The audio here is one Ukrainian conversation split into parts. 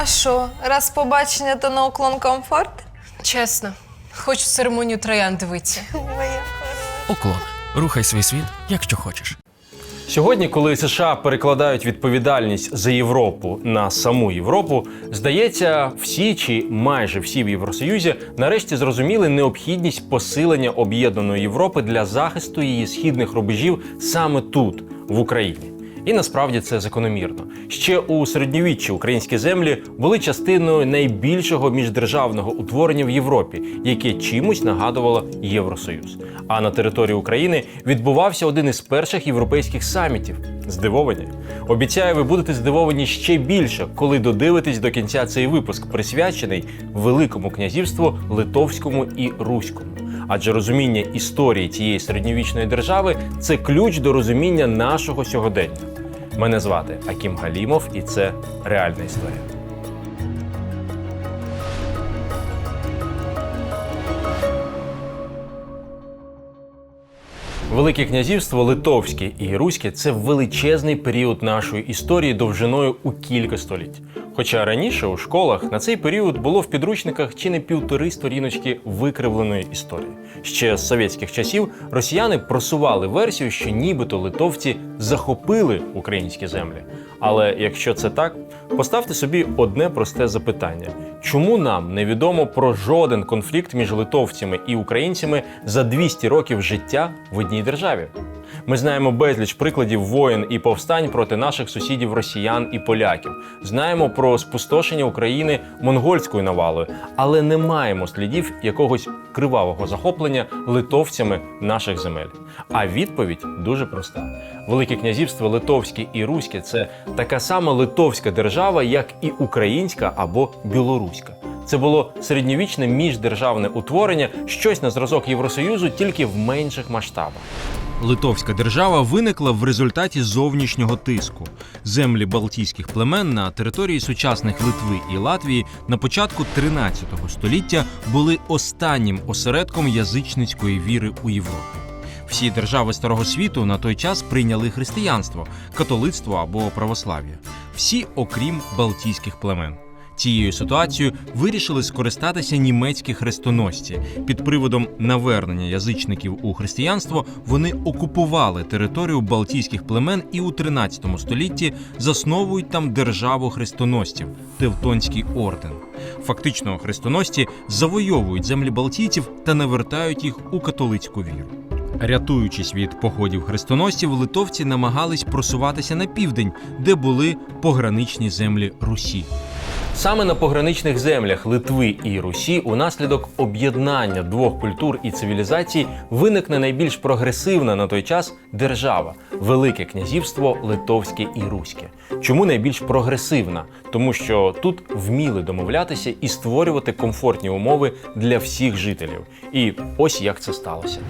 А що, раз побачення, то на уклон комфорт? Чесно, хочу церемонію троян дивитися. Моя. Уклон. Рухай свій світ, якщо хочеш. Сьогодні, коли США перекладають відповідальність за Європу на саму Європу, здається, всі чи майже всі в Євросоюзі нарешті зрозуміли необхідність посилення об'єднаної Європи для захисту її східних рубежів саме тут, в Україні. І насправді це закономірно. Ще у середньовіччі українські землі були частиною найбільшого міждержавного утворення в Європі, яке чимось нагадувало Євросоюз. А на території України відбувався один із перших європейських самітів. Здивовані? Обіцяю, ви будете здивовані ще більше, коли додивитесь до кінця цей випуск, присвячений Великому князівству Литовському і Руському. Адже розуміння історії цієї середньовічної держави це ключ до розуміння нашого сьогодення. Мене звати Акім Галімов, і це реальна історія. Велике князівство Литовське і Руське це величезний період нашої історії довжиною у кілька століть. Хоча раніше у школах на цей період було в підручниках чи не півтори сторіночки викривленої історії. Ще з совєтських часів росіяни просували версію, що нібито литовці захопили українські землі. Але якщо це так, поставте собі одне просте запитання: чому нам невідомо про жоден конфлікт між литовцями і українцями за 200 років життя в одній державі? Ми знаємо безліч прикладів воєн і повстань проти наших сусідів росіян і поляків. Знаємо про спустошення України монгольською навалою, але не маємо слідів якогось кривавого захоплення литовцями наших земель. А відповідь дуже проста: Велике князівство Литовське і Руське це така сама литовська держава, як і українська або білоруська. Це було середньовічне міждержавне утворення, щось на зразок Євросоюзу, тільки в менших масштабах. Литовська держава виникла в результаті зовнішнього тиску. Землі балтійських племен на території сучасних Литви і Латвії на початку 13 століття були останнім осередком язичницької віри у Європі. Всі держави старого світу на той час прийняли християнство, католицтво або православ'я. Всі, окрім балтійських племен. Цією ситуацією вирішили скористатися німецькі хрестоносці. Під приводом навернення язичників у християнство вони окупували територію балтійських племен і у 13 столітті засновують там державу хрестоносців Тевтонський орден. Фактично, хрестоносці завойовують землі балтійців та навертають їх у католицьку віру. Рятуючись від походів хрестоносців, литовці намагались просуватися на південь, де були пограничні землі Русі. Саме на пограничних землях Литви і Русі унаслідок об'єднання двох культур і цивілізацій виникне найбільш прогресивна на той час держава Велике князівство Литовське і Руське. Чому найбільш прогресивна? Тому що тут вміли домовлятися і створювати комфортні умови для всіх жителів. І ось як це сталося.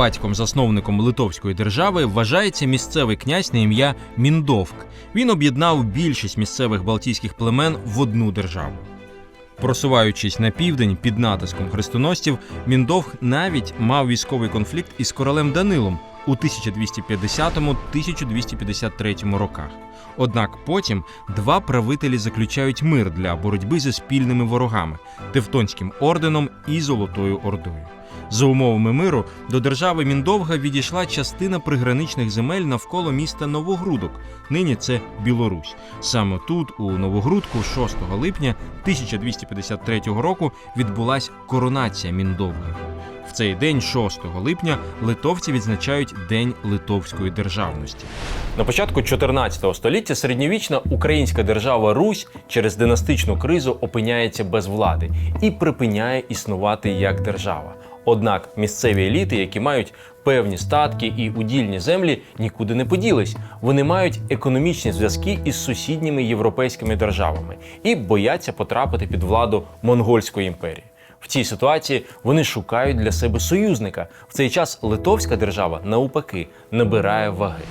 Батьком-засновником Литовської держави вважається місцевий князь на ім'я Міндовк. Він об'єднав більшість місцевих балтійських племен в одну державу. Просуваючись на південь під натиском хрестоносців, Міндовг навіть мав військовий конфлікт із королем Данилом у 1250-1253 роках. Однак потім два правителі заключають мир для боротьби зі спільними ворогами Тевтонським орденом і Золотою Ордою. За умовами миру до держави Міндовга відійшла частина приграничних земель навколо міста Новогрудок. Нині це Білорусь. Саме тут, у Новогрудку, 6 липня 1253 року, відбулась коронація Міндовги. В цей день, 6 липня, литовці відзначають День литовської державності. На початку 14 століття середньовічна українська держава Русь через династичну кризу опиняється без влади і припиняє існувати як держава. Однак місцеві еліти, які мають певні статки і удільні землі, нікуди не поділись. Вони мають економічні зв'язки із сусідніми європейськими державами і бояться потрапити під владу монгольської імперії. В цій ситуації вони шукають для себе союзника. В цей час литовська держава навпаки набирає ваги.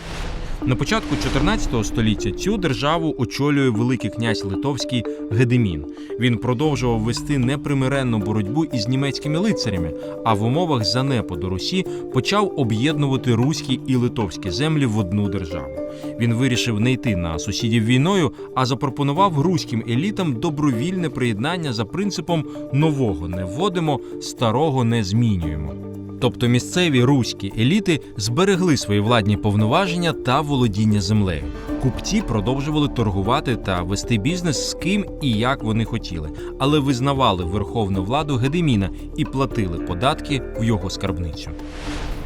На початку 14 століття цю державу очолює великий князь Литовський Гедемін. Він продовжував вести непримиренну боротьбу із німецькими лицарями, а в умовах занепаду Русі почав об'єднувати руські і литовські землі в одну державу. Він вирішив не йти на сусідів війною, а запропонував руським елітам добровільне приєднання за принципом нового не вводимо, старого не змінюємо. Тобто місцеві руські еліти зберегли свої владні повноваження та володіння землею. Купці продовжували торгувати та вести бізнес з ким і як вони хотіли, але визнавали верховну владу Гедеміна і платили податки в його скарбницю.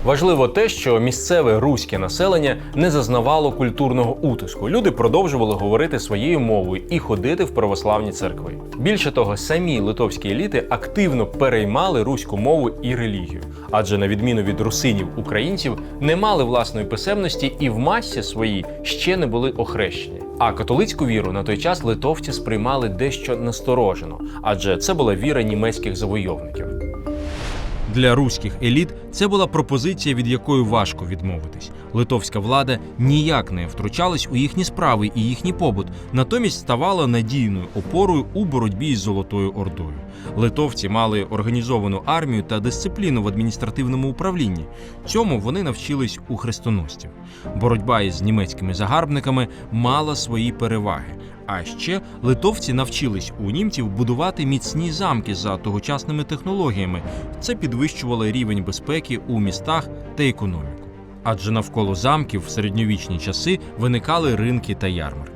Важливо те, що місцеве руське населення не зазнавало культурного утиску. Люди продовжували говорити своєю мовою і ходити в православні церкви. Більше того, самі литовські еліти активно переймали руську мову і релігію, адже на відміну від русинів українців не мали власної писемності і в масі своїй ще не були охрещені. А католицьку віру на той час литовці сприймали дещо насторожено, адже це була віра німецьких завойовників. Для руських еліт це була пропозиція, від якої важко відмовитись. Литовська влада ніяк не втручалась у їхні справи і їхній побут, натомість ставала надійною опорою у боротьбі із Золотою Ордою. Литовці мали організовану армію та дисципліну в адміністративному управлінні. Цьому вони навчились у хрестоносців. Боротьба із німецькими загарбниками мала свої переваги. А ще литовці навчились у німців будувати міцні замки за тогочасними технологіями. Це підвищувало рівень безпеки у містах та економіку. Адже навколо замків в середньовічні часи виникали ринки та ярмарки.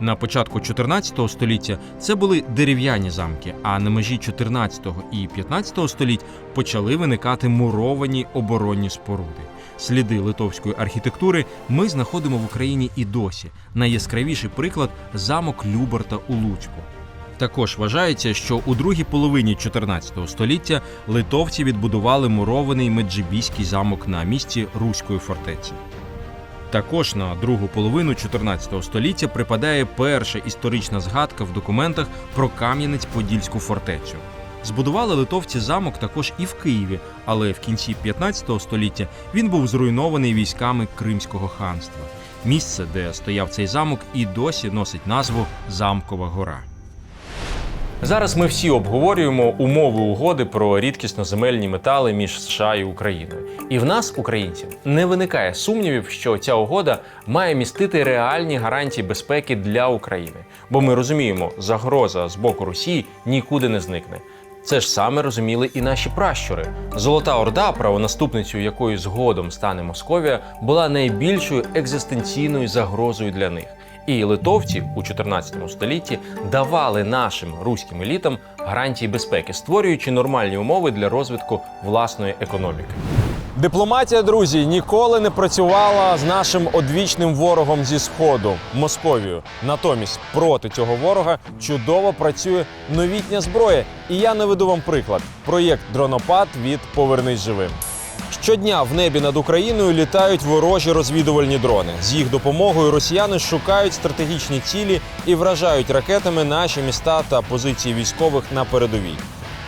На початку 14 століття це були дерев'яні замки, а на межі 14 і 15 століть почали виникати муровані оборонні споруди. Сліди литовської архітектури ми знаходимо в Україні і досі. Найяскравіший приклад замок Люберта у Луцьку. Також вважається, що у другій половині 14 століття литовці відбудували мурований Меджибіський замок на місці Руської фортеці. Також на другу половину 14 століття припадає перша історична згадка в документах про Кам'янець-Подільську фортецю. Збудували литовці замок також і в Києві, але в кінці 15 століття він був зруйнований військами Кримського ханства. Місце, де стояв цей замок, і досі носить назву Замкова гора. Зараз ми всі обговорюємо умови угоди про рідкісноземельні метали між США і Україною. І в нас, українців, не виникає сумнівів, що ця угода має містити реальні гарантії безпеки для України. Бо ми розуміємо, загроза з боку Росії нікуди не зникне. Це ж саме розуміли і наші пращури. Золота Орда, правонаступницею якої згодом стане Московія, була найбільшою екзистенційною загрозою для них. І литовці у 14 столітті давали нашим руським елітам гарантії безпеки, створюючи нормальні умови для розвитку власної економіки. Дипломатія, друзі, ніколи не працювала з нашим одвічним ворогом зі сходу Московією. Натомість проти цього ворога чудово працює новітня зброя. І я наведу вам приклад: проєкт Дронопад від Повернись живим. Щодня в небі над Україною літають ворожі розвідувальні дрони. З їх допомогою росіяни шукають стратегічні цілі і вражають ракетами наші міста та позиції військових на передовій.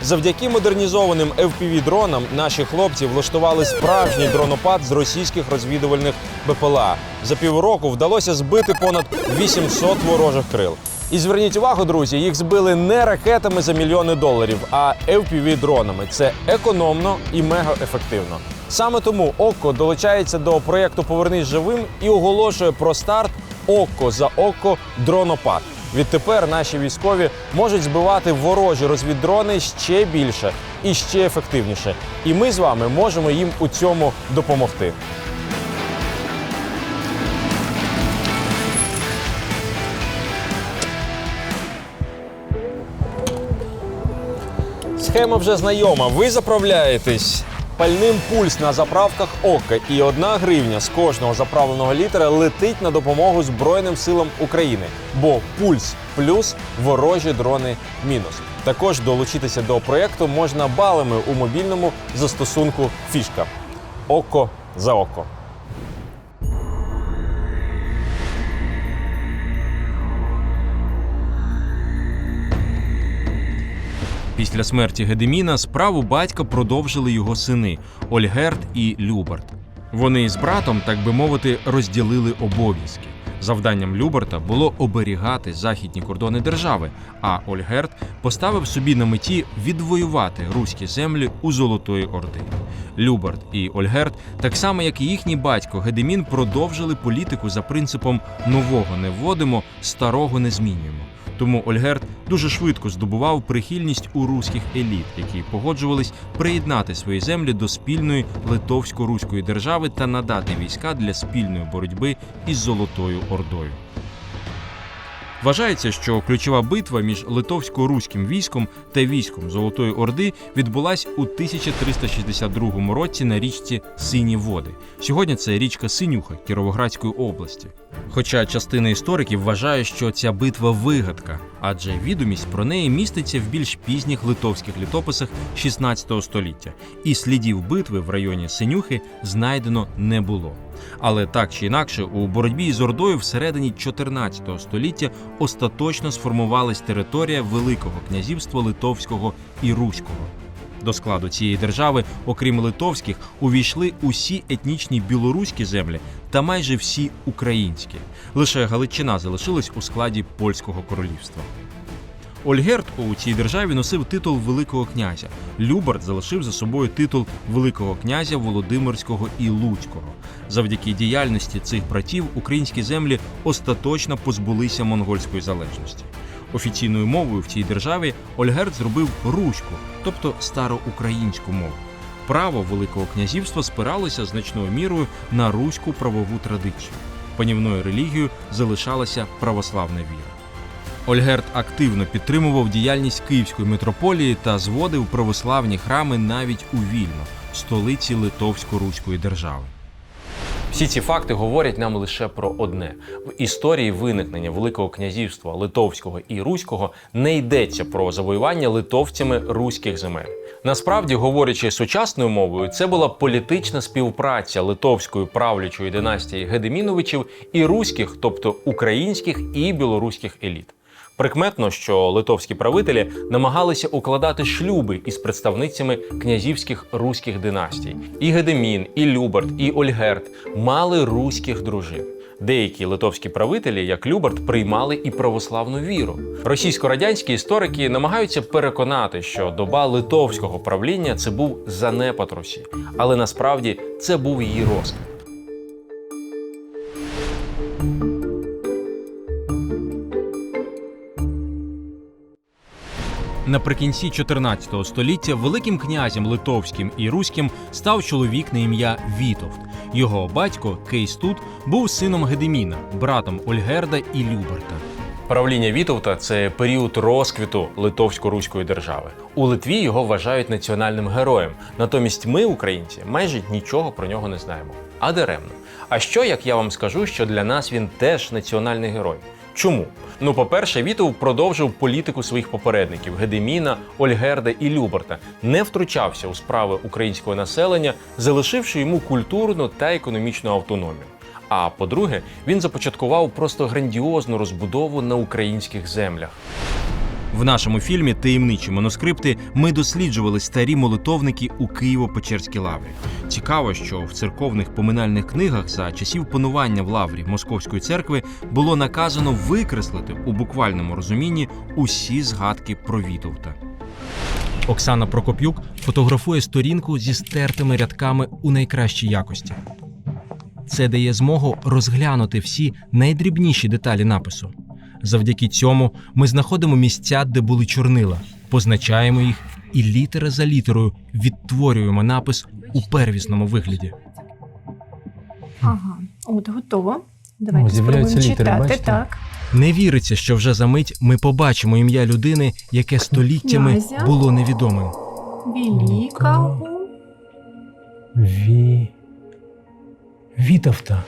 Завдяки модернізованим fpv дронам наші хлопці влаштували справжній дронопад з російських розвідувальних БПЛА. За півроку вдалося збити понад 800 ворожих крил. І зверніть увагу, друзі, їх збили не ракетами за мільйони доларів, а fpv дронами. Це економно і мега ефективно. Саме тому ОККО долучається до проєкту Повернись живим і оголошує про старт ОККО за ОККО дронопад. Відтепер наші військові можуть збивати ворожі розвіддрони ще більше і ще ефективніше. І ми з вами можемо їм у цьому допомогти. Схема вже знайома. Ви заправляєтесь пальним пульс на заправках ОККО і одна гривня з кожного заправленого літера летить на допомогу Збройним силам України. Бо пульс плюс ворожі дрони мінус. Також долучитися до проєкту можна балами у мобільному застосунку Фішка. Око за око. Після смерті Гедеміна справу батька продовжили його сини Ольгерт і Люберт. Вони з братом, так би мовити, розділили обов'язки. Завданням Люберта було оберігати західні кордони держави, а Ольгерт поставив собі на меті відвоювати руські землі у Золотої Орди. Люберт і Ольгерт, так само як і їхній батько Гедемін, продовжили політику за принципом нового не вводимо, старого не змінюємо. Тому Ольгерт дуже швидко здобував прихильність у руських еліт, які погоджувались приєднати свої землі до спільної литовсько-руської держави та надати війська для спільної боротьби із Золотою Ордою. Вважається, що ключова битва між литовсько-руським військом та військом Золотої Орди відбулась у 1362 році на річці Сині Води. Сьогодні це річка Синюха Кіровоградської області. Хоча частина істориків вважає, що ця битва вигадка, адже відомість про неї міститься в більш пізніх литовських літописах 16 століття, і слідів битви в районі Синюхи знайдено не було. Але так чи інакше, у боротьбі з Ордою всередині 14 століття остаточно сформувалась територія Великого князівства Литовського і Руського. До складу цієї держави, окрім литовських, увійшли усі етнічні білоруські землі та майже всі українські. Лише Галичина залишилась у складі польського королівства. Ольгерт у цій державі носив титул Великого князя. Любард залишив за собою титул Великого князя Володимирського і Луцького. Завдяки діяльності цих братів українські землі остаточно позбулися монгольської залежності. Офіційною мовою в цій державі Ольгерт зробив руську, тобто староукраїнську мову. Право Великого князівства спиралося значною мірою на руську правову традицію. Панівною релігією залишалася православна віра. Ольгерт активно підтримував діяльність Київської митрополії та зводив православні храми навіть у Вільно, столиці Литовсько-Руської держави. Всі ці факти говорять нам лише про одне: в історії виникнення Великого князівства Литовського і Руського не йдеться про завоювання литовцями руських земель. Насправді, говорячи сучасною мовою, це була політична співпраця литовської правлячої династії Гедеміновичів і руських, тобто українських і білоруських еліт. Прикметно, що литовські правителі намагалися укладати шлюби із представницями князівських руських династій. І Гедемін, і Люберт, і Ольгерт мали руських дружин. Деякі литовські правителі, як Люберт, приймали і православну віру. Російсько-радянські історики намагаються переконати, що доба литовського правління це був занепад Русі, але насправді це був її розквіт. Наприкінці 14 століття великим князем литовським і руським став чоловік на ім'я Вітовт. Його батько Кейстут був сином Гедеміна, братом Ольгерда і Люберта. Правління Вітовта це період розквіту литовсько-руської держави. У Литві його вважають національним героєм. Натомість ми, українці, майже нічого про нього не знаємо. А даремно. А що як я вам скажу, що для нас він теж національний герой? Чому? Ну, по-перше, Вітов продовжив політику своїх попередників Гедеміна, Ольгерда і Люберта, не втручався у справи українського населення, залишивши йому культурну та економічну автономію. А по-друге, він започаткував просто грандіозну розбудову на українських землях. В нашому фільмі Таємничі манускрипти ми досліджували старі молитовники у Києво-Печерській лаврі. Цікаво, що в церковних поминальних книгах за часів панування в лаврі Московської церкви було наказано викреслити у буквальному розумінні усі згадки про Вітовта. Оксана Прокоп'юк фотографує сторінку зі стертими рядками у найкращій якості. Це дає змогу розглянути всі найдрібніші деталі напису. Завдяки цьому ми знаходимо місця, де були чорнила, позначаємо їх і літера за літерою відтворюємо напис у первісному вигляді. Ага, от готово. Давайте О, спробуємо літери, читати. бачите? Так. Не віриться, що вже за мить ми побачимо ім'я людини, яке століттями Князя. було невідомим. Велика. Ві... Вітовта.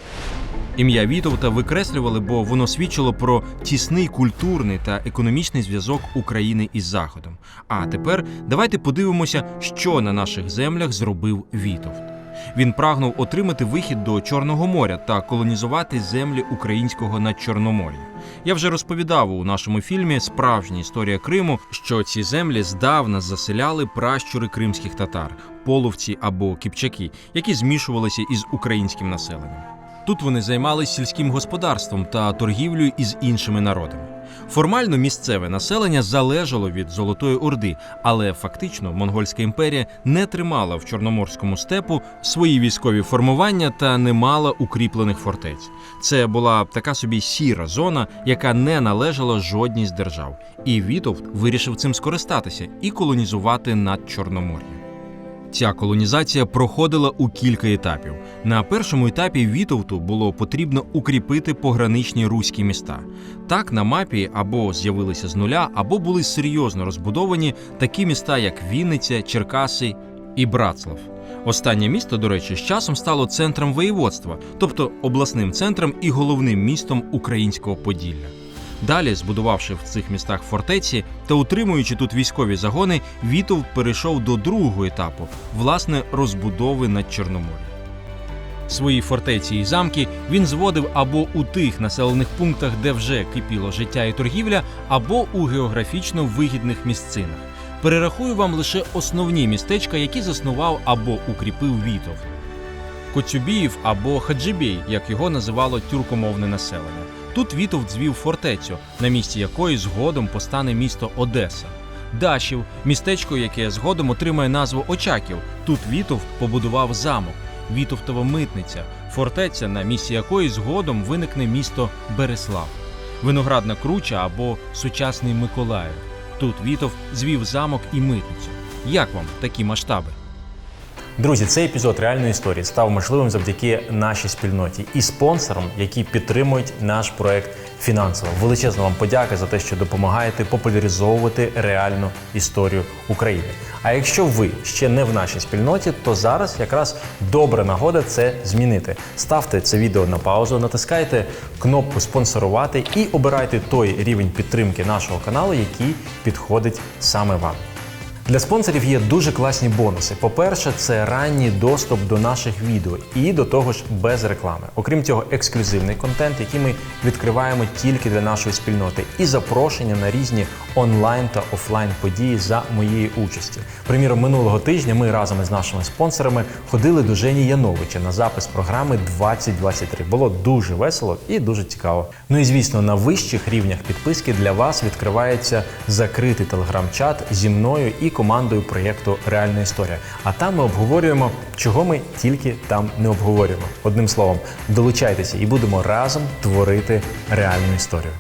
Ім'я Вітовта викреслювали, бо воно свідчило про тісний культурний та економічний зв'язок України із Заходом. А тепер давайте подивимося, що на наших землях зробив Вітовт. Він прагнув отримати вихід до Чорного моря та колонізувати землі українського надчорномор'я. Я вже розповідав у нашому фільмі Справжня історія Криму, що ці землі здавна заселяли пращури кримських татар, половці або кіпчаки, які змішувалися із українським населенням. Тут вони займалися сільським господарством та торгівлею із іншими народами. Формально місцеве населення залежало від Золотої Орди, але фактично Монгольська імперія не тримала в Чорноморському степу свої військові формування та не мала укріплених фортець. Це була така собі сіра зона, яка не належала жодній з держав. І Вітовт вирішив цим скористатися і колонізувати над Чорномор'я. Ця колонізація проходила у кілька етапів. На першому етапі Вітовту було потрібно укріпити пограничні руські міста. Так на мапі або з'явилися з нуля, або були серйозно розбудовані такі міста, як Вінниця, Черкаси і Братслав. Останнє місто, до речі, з часом стало центром воєводства, тобто обласним центром і головним містом українського Поділля. Далі, збудувавши в цих містах фортеці та утримуючи тут військові загони, Вітовт перейшов до другого етапу власне розбудови над Чорномор'ям. Свої фортеці і замки він зводив або у тих населених пунктах, де вже кипіло життя і торгівля, або у географічно вигідних місцинах. Перерахую вам лише основні містечка, які заснував або укріпив Вітовт. Коцюбіїв або Хаджибій, як його називало тюркомовне населення. Тут Вітовт звів фортецю, на місці якої згодом постане місто Одеса. Дашів містечко, яке згодом отримає назву Очаків. Тут Вітовт побудував замок. Вітовтова митниця, фортеця, на місці якої згодом виникне місто Береслав. Виноградна круча або сучасний Миколаїв. Тут Вітов звів замок і митницю. Як вам такі масштаби? Друзі, цей епізод реальної історії став можливим завдяки нашій спільноті і спонсорам, які підтримують наш проект фінансово. Величезна вам подяка за те, що допомагаєте популяризовувати реальну історію України. А якщо ви ще не в нашій спільноті, то зараз якраз добра нагода це змінити. Ставте це відео на паузу, натискайте кнопку спонсорувати і обирайте той рівень підтримки нашого каналу, який підходить саме вам. Для спонсорів є дуже класні бонуси. По-перше, це ранній доступ до наших відео і до того ж без реклами. Окрім цього, ексклюзивний контент, який ми відкриваємо тільки для нашої спільноти, і запрошення на різні онлайн та офлайн події за моєї участі. Приміром, минулого тижня ми разом із нашими спонсорами ходили до Жені Яновича на запис програми 2023. Було дуже весело і дуже цікаво. Ну і звісно, на вищих рівнях підписки для вас відкривається закритий телеграм-чат зі мною і командою проєкту Реальна історія. А там ми обговорюємо, чого ми тільки там не обговорюємо. Одним словом, долучайтеся і будемо разом творити реальну історію.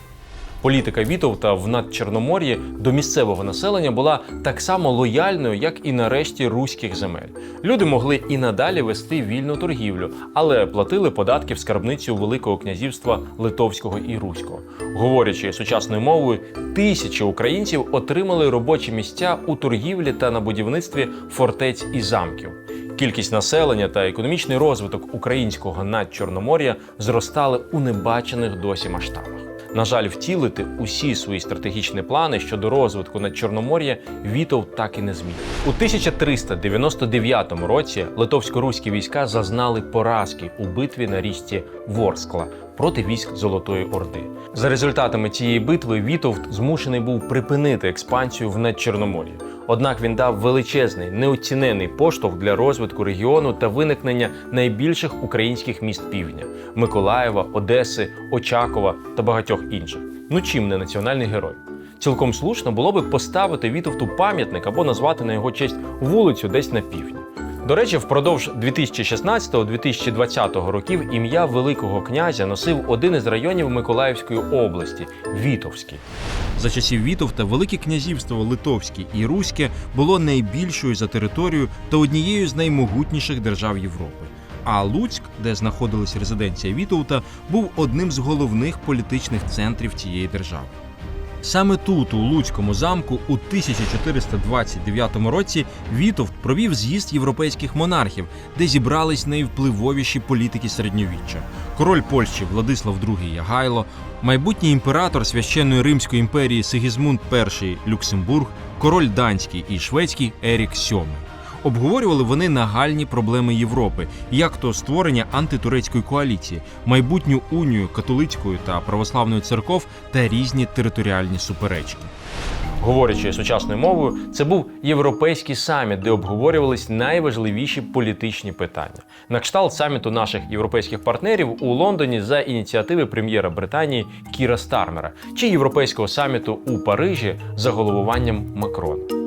Політика Вітовта в Надчорномор'ї до місцевого населення була так само лояльною, як і на решті руських земель. Люди могли і надалі вести вільну торгівлю, але платили податки в скарбницю Великого князівства Литовського і Руського. Говорячи сучасною мовою, тисячі українців отримали робочі місця у торгівлі та на будівництві фортець і замків. Кількість населення та економічний розвиток українського надчорномор'я зростали у небачених досі масштабах. На жаль, втілити усі свої стратегічні плани щодо розвитку Надчорномор'я Вітов так і не зміг. У 1399 році литовсько-руські війська зазнали поразки у битві на річці Ворскла проти військ Золотої Орди. За результатами цієї битви Вітовт змушений був припинити експансію в Надчорномор'ї. Однак він дав величезний неоцінений поштовх для розвитку регіону та виникнення найбільших українських міст півдня Миколаєва, Одеси, Очакова та багатьох інших. Ну чим не національний герой? Цілком слушно було би поставити Вітовту пам'ятник або назвати на його честь вулицю десь на півдні. До речі, впродовж 2016-2020 років ім'я Великого князя носив один із районів Миколаївської області Вітовський. За часів Вітовта Велике князівство Литовське і Руське було найбільшою за територію та однією з наймогутніших держав Європи. А Луцьк, де знаходилась резиденція Вітовта, був одним з головних політичних центрів цієї держави. Саме тут, у Луцькому замку, у 1429 році Вітовт провів з'їзд європейських монархів, де зібрались найвпливовіші політики середньовіччя: король Польщі Владислав II Ягайло, майбутній імператор священної Римської імперії Сигізмунд І Люксембург, король данський і шведський Ерік VII. Обговорювали вони нагальні проблеми Європи, як то створення антитурецької коаліції, майбутню унію католицької та православної церков та різні територіальні суперечки. Говорячи сучасною мовою, це був європейський саміт, де обговорювались найважливіші політичні питання. На кшталт саміту наших європейських партнерів у Лондоні за ініціативи прем'єра Британії Кіра Стармера чи європейського саміту у Парижі за головуванням Макрона.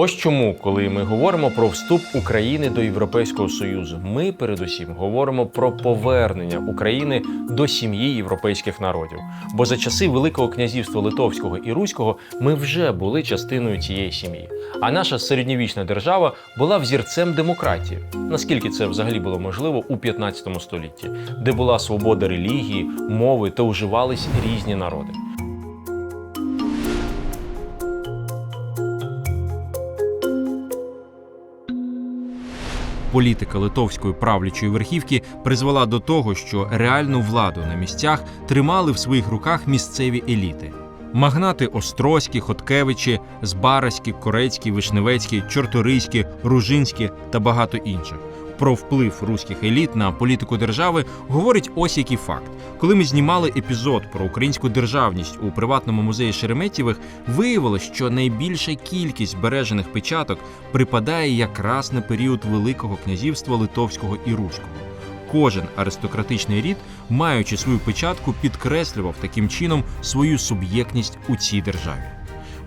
Ось чому, коли ми говоримо про вступ України до Європейського Союзу, ми передусім говоримо про повернення України до сім'ї європейських народів. Бо за часи Великого князівства Литовського і Руського ми вже були частиною цієї сім'ї. А наша середньовічна держава була взірцем демократії, наскільки це взагалі було можливо у 15 столітті, де була свобода релігії, мови та уживались різні народи. Політика литовської правлячої верхівки призвела до того, що реальну владу на місцях тримали в своїх руках місцеві еліти. Магнати Острозькі, Хоткевичі, Збараські, Корецькі, Вишневецькі, Чорторийські, Ружинські та багато інших. Про вплив руських еліт на політику держави говорить ось який факт. Коли ми знімали епізод про українську державність у приватному музеї Шереметєвих, виявилось, що найбільша кількість збережених печаток припадає якраз на період Великого князівства Литовського і Руського. Кожен аристократичний рід, маючи свою печатку, підкреслював таким чином свою суб'єктність у цій державі.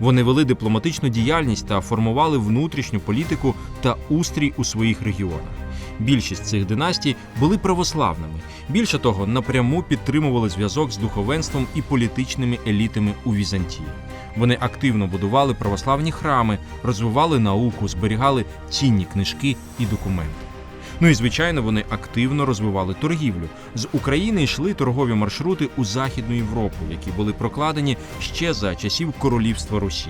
Вони вели дипломатичну діяльність та формували внутрішню політику та устрій у своїх регіонах. Більшість цих династій були православними. Більше того, напряму підтримували зв'язок з духовенством і політичними елітами у Візантії. Вони активно будували православні храми, розвивали науку, зберігали цінні книжки і документи. Ну і звичайно, вони активно розвивали торгівлю. З України йшли торгові маршрути у Західну Європу, які були прокладені ще за часів королівства Русі.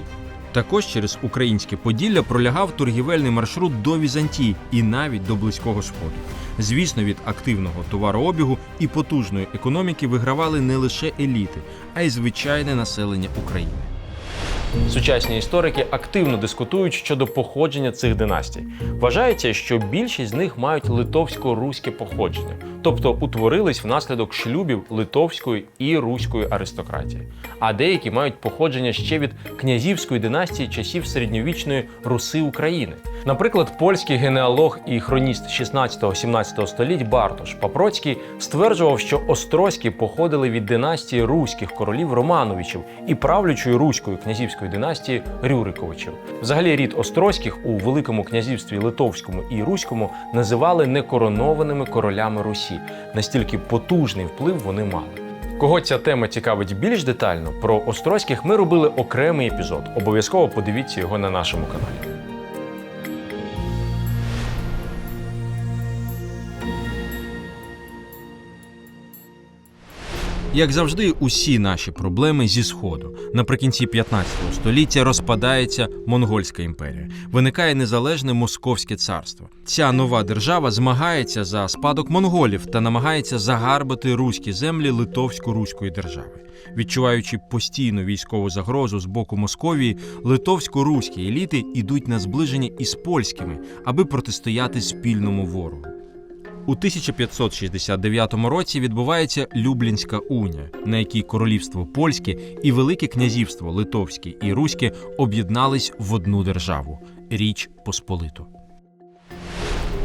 Також через українське Поділля пролягав торгівельний маршрут до Візантії і навіть до Близького Сходу. Звісно, від активного товарообігу і потужної економіки вигравали не лише еліти, а й звичайне населення України. Сучасні історики активно дискутують щодо походження цих династій. Вважається, що більшість з них мають литовсько-руське походження, тобто утворились внаслідок шлюбів литовської і руської аристократії. А деякі мають походження ще від князівської династії часів середньовічної Руси України. Наприклад, польський генеалог і хроніст 16-17 століть Бартош Папроцький стверджував, що Острозькі походили від династії руських королів Романовичів і правлячої руської князівської династії Рюриковичів. Взагалі, рід Острозьких у Великому князівстві Литовському і Руському називали некоронованими королями Русі. Настільки потужний вплив вони мали. Кого ця тема цікавить більш детально, про Острозьких ми робили окремий епізод. Обов'язково подивіться його на нашому каналі. Як завжди, усі наші проблеми зі сходу. Наприкінці 15 століття розпадається монгольська імперія. Виникає незалежне московське царство. Ця нова держава змагається за спадок монголів та намагається загарбати руські землі литовсько-руської держави. Відчуваючи постійну військову загрозу з боку Московії, литовсько-руські еліти йдуть на зближення із польськими, аби протистояти спільному ворогу. У 1569 році відбувається Люблінська унія, на якій королівство польське і Велике князівство Литовське і Руське об'єднались в одну державу Річ Посполиту.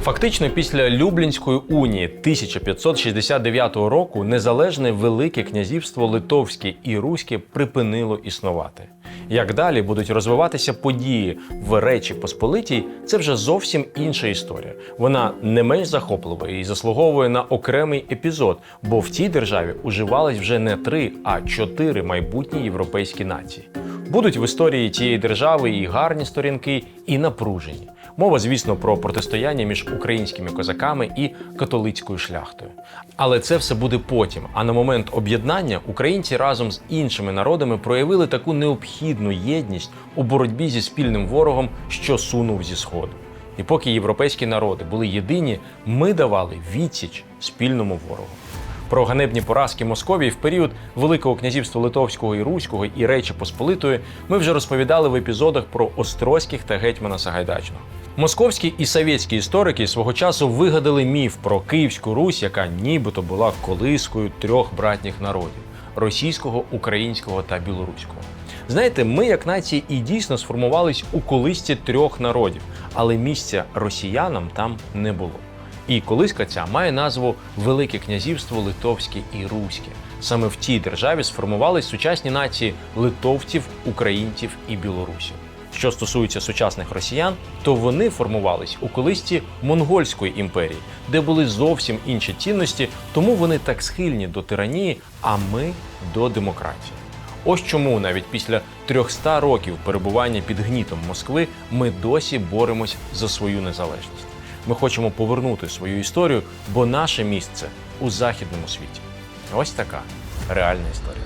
Фактично, після Люблінської унії 1569 року незалежне Велике князівство Литовське і Руське припинило існувати. Як далі будуть розвиватися події в Речі Посполитій, це вже зовсім інша історія. Вона не менш захоплива і заслуговує на окремий епізод, бо в цій державі уживались вже не три, а чотири майбутні європейські нації. Будуть в історії цієї держави і гарні сторінки, і напружені. Мова, звісно, про протистояння між українськими козаками і католицькою шляхтою. Але це все буде потім. А на момент об'єднання українці разом з іншими народами проявили таку необхідну єдність у боротьбі зі спільним ворогом, що сунув зі сходу. І поки європейські народи були єдині, ми давали відсіч спільному ворогу. Про ганебні поразки Московії в період Великого князівства Литовського і Руського і Речі Посполитої ми вже розповідали в епізодах про Острозьких та гетьмана Сагайдачного. Московські і совєтські історики свого часу вигадали міф про Київську Русь, яка нібито була колискою трьох братніх народів російського, українського та білоруського. Знаєте, ми, як нація, і дійсно сформувались у колисці трьох народів, але місця росіянам там не було. І колиска ця має назву Велике князівство Литовське і Руське. Саме в тій державі сформувались сучасні нації литовців, українців і білорусів. Що стосується сучасних росіян, то вони формувались у колисці Монгольської імперії, де були зовсім інші цінності, тому вони так схильні до тиранії, а ми до демократії. Ось чому навіть після 300 років перебування під гнітом Москви ми досі боремось за свою незалежність. Ми хочемо повернути свою історію, бо наше місце у західному світі. Ось така реальна історія.